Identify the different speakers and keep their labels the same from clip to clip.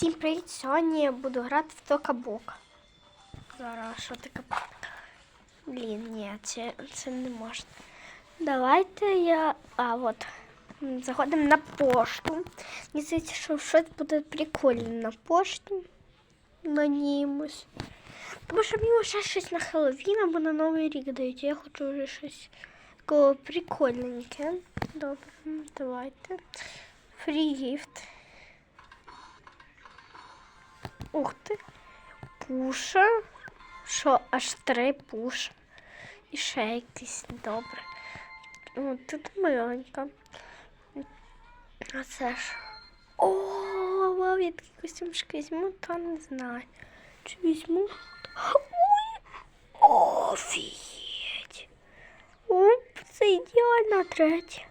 Speaker 1: Всім привіт! Сьогодні я буду грати в Токабок. Зараз що таке? Блін, ні, це, це не можна. Давайте я. А, от. М, Заходимо на пошту. Мені здається, що щось буде прикольне на пошті. Надіємось. Тому що мені ще щось на Хеллоуін або на Новий рік дають. Я хочу вже щось такого прикольненьке. Добре, м, давайте. Free gift. Ух ти. Пуша. Що, аж три пуша. І ще якийсь добре. О, тут миленька. А це ж. О, вау, я такий костюмчик візьму, то не знаю. Чи візьму? Ой! Офігеть! О, це ідеально третє.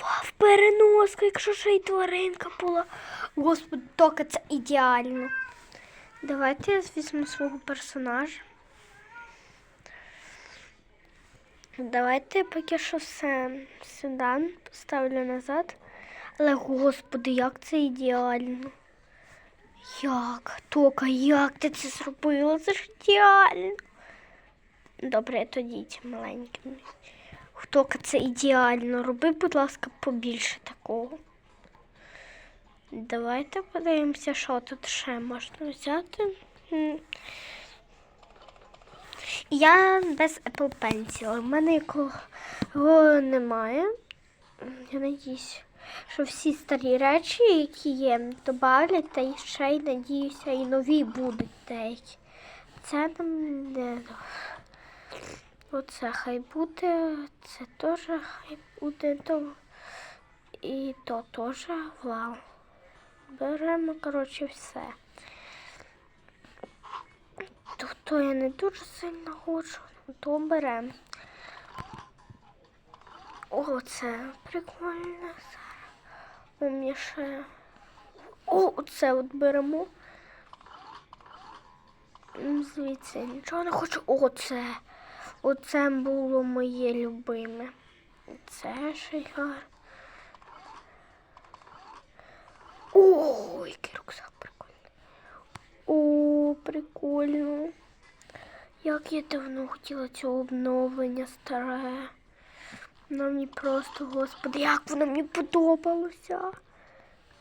Speaker 1: Вау, переноска, якщо ще й тваринка була. Господи, тока це ідеально. Давайте я візьму свого персонажа. Давайте поки що все сюди поставлю назад. Але господи, як це ідеально. Як? Тока, як ти це зробила? Це ж ідеально. Добре, тоді ті маленькими. Тока, це ідеально. Роби, будь ласка, побільше такого. Давайте подивимося, що тут ще можна взяти. Я без Apple Pencil. У мене якого немає. Я надіюсь, що всі старі речі, які є, добавлять, та ще й надіюся, і нові будуть деякі. Це нам не. Оце хай буде, це теж хай буде. То... І то теж вау. Беремо, коротше, все. Тобто я не дуже сильно хочу, то беремо. О, це прикольно. У мене ще. О, оце от беремо. Звідси нічого не хочу. Оце. Оце було моє любиме. Це ще гарно. О, який рюкзак прикольний. О, прикольно. Як я давно хотіла цього обновлення старе. Воно мені просто, господи, як воно мені подобалося.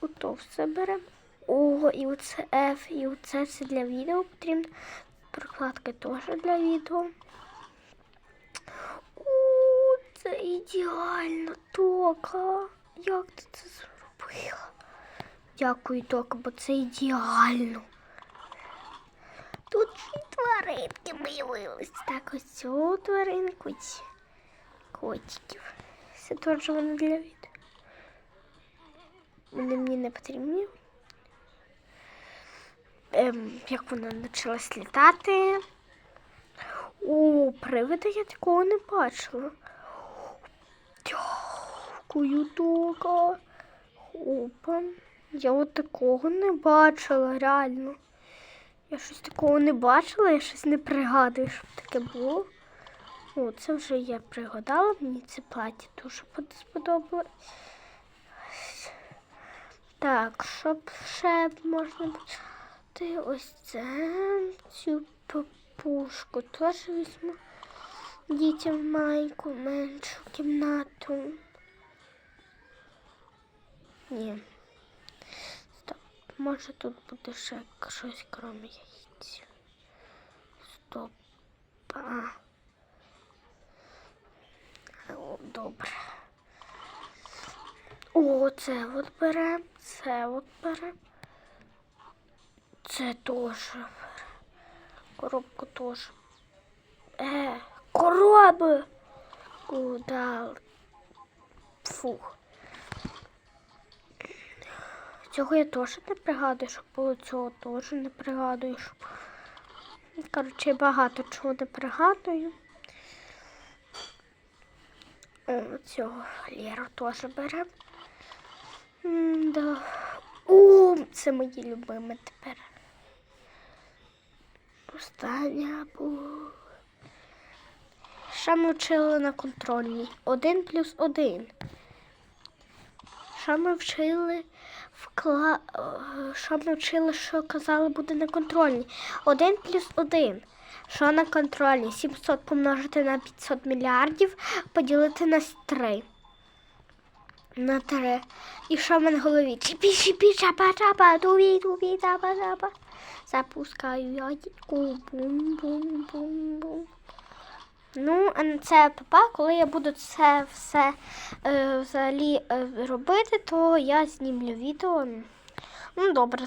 Speaker 1: Ото все беремо. О, і оце F, і оце все для відео потрібно. Прокладки теж для відео. О, це ідеально, Тока. Як ти це зробила? Дякую, Тока, бо це ідеально. Тут й тваринки появились. Так, ось цю тваринку. Котиків. Це теж вони для відео. Вони мені не потрібні. Ем, як вона почалась літати. О, привида я такого не бачила. Дякую, Тока. Опа. Я от такого не бачила, реально. Я щось такого не бачила, я щось не пригадую, щоб таке було. О, це вже я пригадала, мені це плаття дуже сподобалось. Так, щоб ще можна взяти ось це, цю папушку теж візьму. Дітям майку меншу кімнату. Ні. Може тут буде ще щось крім яєць. Стоп. О, добре. О, це от берем, це от берем. Це теж берем. Коробку теж. Е, короби! Куда? Фух. Цього я теж не пригадую, щоб було цього теж не пригадую. Щоб... Коротше, багато чого не пригадую. О, цього Леру теж беремо. Да. О, це мої любимі тепер. Остання була. Що ми вчили на контрольній? Один плюс один. Що ми вчили вкла... е, що навчили, що казали, буде на контрольні. 1 плюс 1. Що на контрольні? 700 помножити на 500 мільярдів, поділити на 3. На 3. І що в мене в голові? Чіпі, чіпі, чапа, чапа, тубі, тубі, чапа, чапа. Запускаю яйку, бум-бум-бум-бум. Ну, це папа, коли я буду це все е, взагалі е, робити, то я знімлю відео. Ну, добре,